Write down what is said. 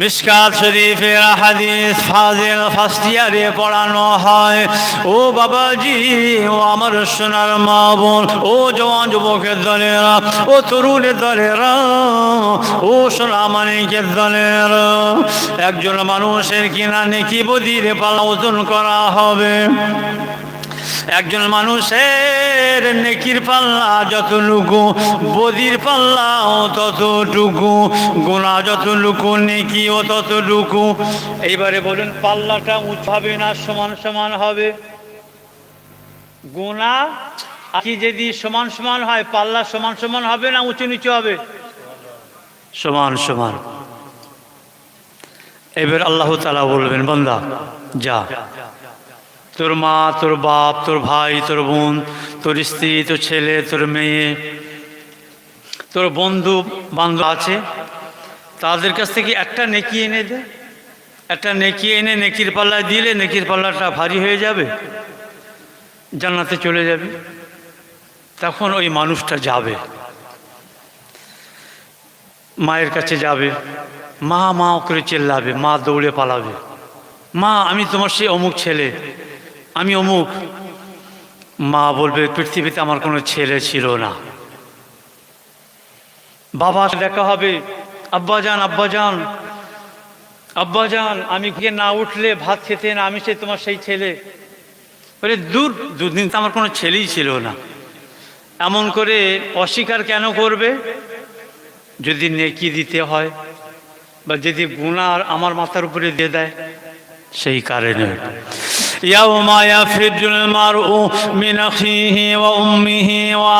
মিসকাত শরীফের হাদিস ফাজিল ফার্স্ট ইয়ারে পড়ানো হয়। ও বাবাজি, ও আমার সোনার মা বোন, ও জওয়ান যুবকের দলেরা, ও তরুণের দলেরা, ও সোনা মানিকের দলেরা। একজন মানুষের কিনা নেকি বদির পালা ওজন করা হবে। একজন মানুষের নেকির পাল্লা যতটুকু, বদির পাল্লা পাল্লাও ততটুকু গোনা যতটুকু নেকিও ততটুকু। এইবারে বলুন, পাল্লাটা উঁচু হবে না সমান সমান হবে? গোনা কি যদি সমান সমান হয়, পাল্লা সমান সমান হবে না উঁচু নিচু হবে? সমান সমান। এবার আল্লাহ তালা বলবেন, বন্দা, যা। তোর মা, তোর বাপ, তোর ভাই, তোর বোন, তোর স্ত্রী, তোর ছেলে, তোর মেয়ে, তোর বন্ধু বান্ধব আছে, তাদের কাছ থেকে একটা নেকি এনে দে। একটা নেকি এনে নেকির পাল্লায় দিলে নেকির পাল্লাটা ভারী হয়ে যাবে, জান্নাতে চলে যাবে। তখন ওই মানুষটা যাবে। মায়ের কাছে যাবে। মা মা করে চেল্লাবে, মা দৌড়ে পালাবে। মা, আমি তোমার সেই অমুক ছেলে। আমি অমুক, মা বলবে, পৃথিবীতে আমার কোনো ছেলে ছিল না। বাবা দেখা হবে আব্বাজান আব্বাজান আব্বাজান আমি গিয়ে না উঠলে ভাত খেতে না, আমি সে তোমার সেই ছেলে। বলে, দূর, দুদিন তো আমার কোনো ছেলেই ছিল না। এমন করে অস্বীকার কেন করবে? যদি নেকি দিতে হয়, বা যদি গুণার আমার মাথার উপরে দিয়ে দেয়, সেই কারণে। يوم يفر المرء من أخيه وأمه وأبيه